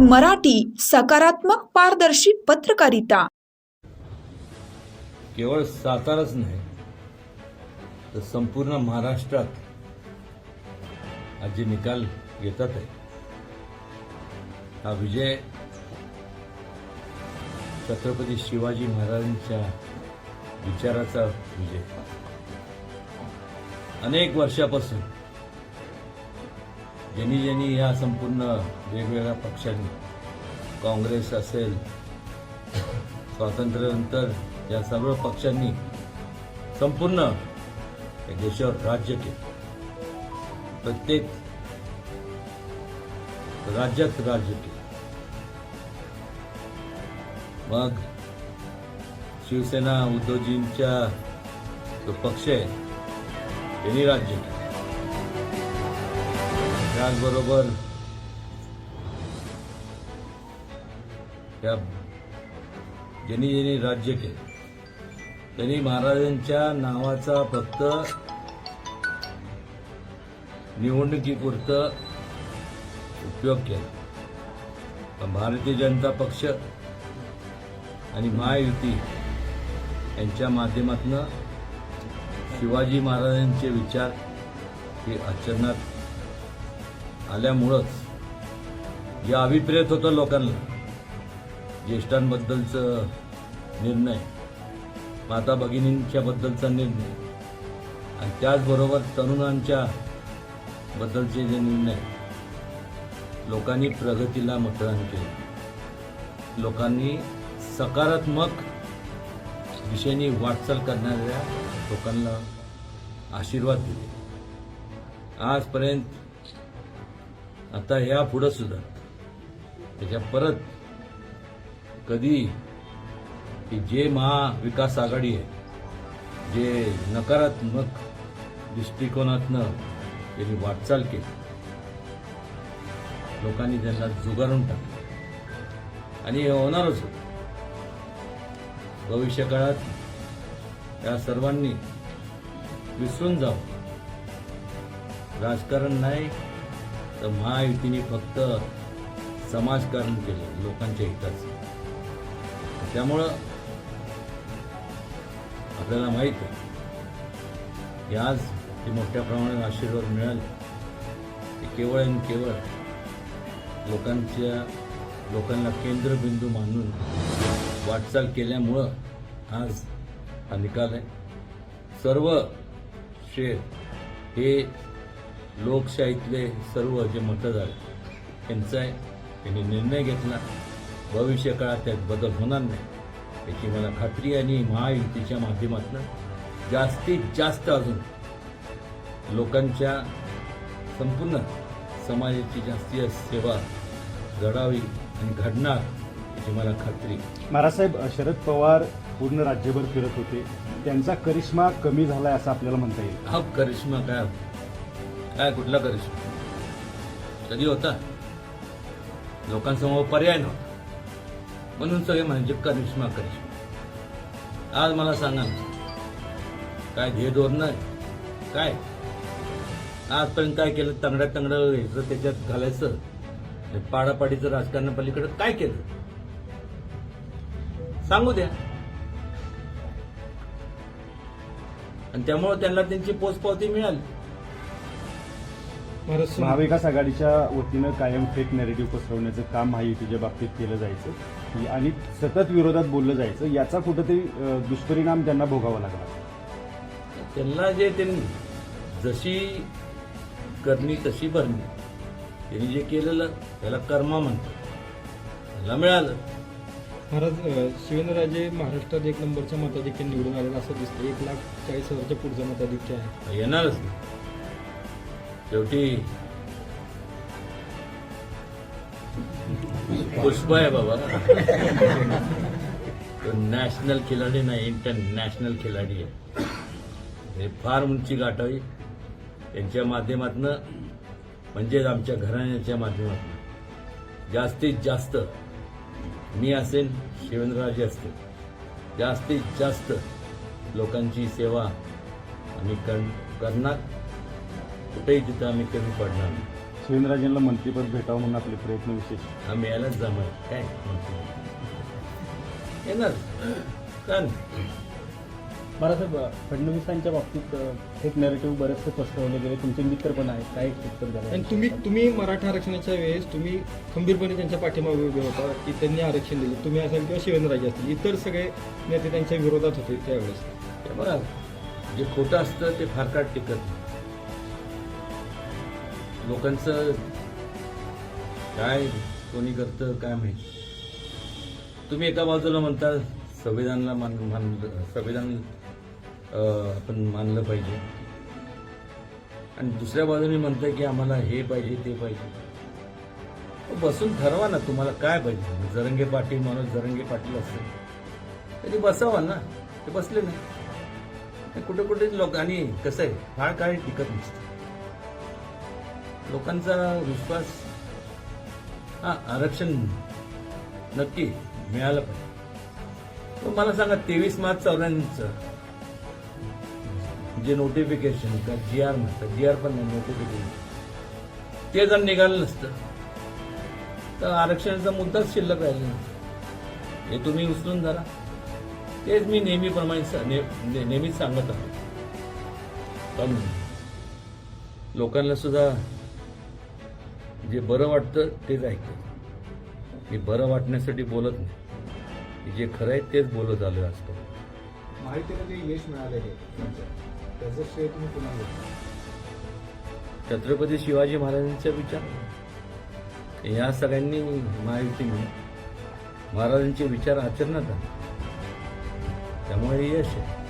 मराठी सकारात्मक पारदर्शी पत्रकारिता. केवळ साताराच नाही तर संपूर्ण महाराष्ट्रात आज जे निकाल येतात आहे हा विजय छत्रपती शिवाजी महाराजांच्या विचाराचा विजय. अनेक वर्षापासून ज्यांनी ज्यांनी या संपूर्ण वेगवेगळ्या पक्षांनी काँग्रेस असेल स्वातंत्र्यानंतर या सर्व पक्षांनी संपूर्ण देशावर राज्य केलं. प्रत्येक राज्यात राज्य केलं. मग शिवसेना उद्धवजींच्या जो पक्ष आहे त्यांनी राज्य केलं. त्याचबरोबर त्या ज्यांनी ज्यांनी राज्य केलं त्यांनी महाराजांच्या नावाचा फक्त निवडणुकीपुरतं उपयोग केला. भारतीय जनता पक्ष आणि महायुती यांच्या माध्यमातून शिवाजी महाराजांचे विचार हे आचरणात आल्यामुळंच या अभिप्रेत होतं लोकांना. ज्येष्ठांबद्दलचं निर्णय माता भगिनींच्या बद्दलचा निर्णय आणि त्याचबरोबर तरुणांच्या बद्दलचे जे निर्णय लोकांनी प्रगतीला मतदान केलं. लोकांनी सकारात्मक दिशेने वाटचाल करणाऱ्या लोकांना आशीर्वाद दिले. आजपर्यंत आता ह्या पुढं सुद्धा. त्याच्या परत कधी की जे महाविकास आघाडी आहे जे नकारात्मक दृष्टिकोनातनं त्यांनी वाटचाल केली लोकांनी त्यांना जुगारून टाकलं. आणि हे होणारच होतं. भविष्यकाळात या सर्वांनी विसरून जावं. राजकारण नाही तर महायुतीने फक्त समाजकारण केलं लोकांच्या हिताचं. त्यामुळं आपल्याला माहीत आहे की आज जे मोठ्या प्रमाणात आशीर्वाद मिळाले ते केवळ आणि केवळ लोकांच्या लोकांना केंद्रबिंदू मानून वाटचाल केल्यामुळं आज हा निकाल आहे. सर्व शेर हे लोकशाहीतले सर्व जे मतदार आहेत, यांचं आहे त्यांनी निर्णय घेतला. भविष्य काळात त्यात बदल होणार नाही. याची मला खात्री आणि महायुतीच्या माध्यमातून जास्तीत जास्त अजून लोकांच्या संपूर्ण समाजाची जास्तीत जास्त सेवा घडावी आणि घडणार याची मला खात्री. महाराजसाहेब शरद पवार पूर्ण राज्यभर फिरत होते. त्यांचा करिश्मा कमी झालाय असं आपल्याला म्हणता येईल. हा करिश्मा काय काय कुठला करिश्मा कधी होता? लोकांसमोर पर्याय नव्हता. म्हणून सगळे म्हणजे करिश्मा करिश्मा. आज मला सांगा काय ध्येय धोरण आहे काय? आजपर्यंत काय केलं? तंगड्या तंगडं घ्यायचं त्याच्यात घालायचं. पाडापाडीचं राजकारणा पलीकडे काय केलं? सांगू द्या. आणि त्यामुळे त्यांना त्यांची पोचपावती मिळाली. महाविकास आघाडीच्या वतीनं कायम फेक नेरेटिव्ह पसरवण्याचं काम महायुतीच्या बाबतीत केलं जायचं. आणि सतत विरोधात बोललं जायचं. याचा कुठंतरी दुष्परिणाम त्यांना भोगावा लागला. त्यांना जे त्यांनी जशी करणी तशी भरणी त्यांनी जे केलेलं त्याला कर्मा म्हणतात. त्याला मिळालं. महाराज शिवेंद्रराजे महाराष्ट्रात एक नंबरच्या मताधिक्य निवडून आलेलं असं दिसतं एक लाख चाळीस हजारच्या पुढचं मताधिक्य आहे. येणारच ना शेवटी पुष्प आहे बाबा. तो नॅशनल खिलाडी नाही इंटरनॅशनल खिलाडी आहे. हे फार उंची गाठावी त्यांच्या माध्यमातनं म्हणजेच आमच्या घराण्याच्या माध्यमातून जास्तीत जास्त मी असेन शिवेंद्रराजे असतील. जास्तीत जास्त लोकांची सेवा आम्ही कर करणार. कुठेही तिथं आम्ही कमी पडणार नाही. शिवेंद्रराजेंना मंत्रीपद भेटावं म्हणून आपले प्रयत्न विशेष. हा मिळायलाच जमल. काय? येणार. का नाही? बाळासाहेब फडणवीसांच्या बाबतीत अ, एक नॅरेटिव्ह बरेचसे पसरवले गेले. तुमचे मित्र पण आहेत. काय उत्तर आणि तुम्ही तुम्ही मराठा आरक्षणाच्या वेळेस तुम्ही खंबीरपणे त्यांच्या पाठीमागे उभे होता की त्यांनी आरक्षण दिले. तुम्ही असाल किंवा शिवेंद्रराजे असतील. इतर सगळे नेते त्यांच्या विरोधात होते त्यावेळेस. हे बघा जे खोटं असतं ते फार काळ टिकत नाही. लोकांचं काय कोणी करतं काय माहिती. तुम्ही एका बाजूला म्हणता संविधानाला मान मानलं संविधान आपण मानलं पाहिजे. आणि दुसऱ्या बाजूने म्हणताय की आम्हाला हे पाहिजे ते पाहिजे. बसून ठरवा ना तुम्हाला काय पाहिजे. जरंगे पाटील माणूस जरंगे पाटील असेल तरी बसावा ना. ते बसले नाही. कुठे कुठे लोक आणि कसं आहे फार काही टिकत नसतं. लोकांचा विश्वास हा आरक्षण नक्की मिळालं पाहिजे. पण मला सांगा तेवीस मार्च चौऱ्याण्णवचं जे नोटिफिकेशन का जी आर म्हणतात जी आर पण नाही नोटिफिकेशन ते जर निघालं नसतं तर आरक्षणाचा मुद्दाच शिल्लक राहिला नाही. हे तुम्ही उचलून धरा. तेच मी नेहमीप्रमाणे ने- नेहमीच सांगत आहोत पण लोकांना सुद्धा जे बरं वाटतं तेच ऐकतं. मी बरं वाटण्यासाठी बोलत नाही. जे खरं आहे तेच बोलत आलो असतो. माहितीमध्ये यश मिळालं त्याचं श्रेय तुम्ही? छत्रपती शिवाजी महाराजांचा विचार. या सगळ्यांनी महायुतीने महाराजांचे विचार आचरणात आणले त्यामुळे यश आहे.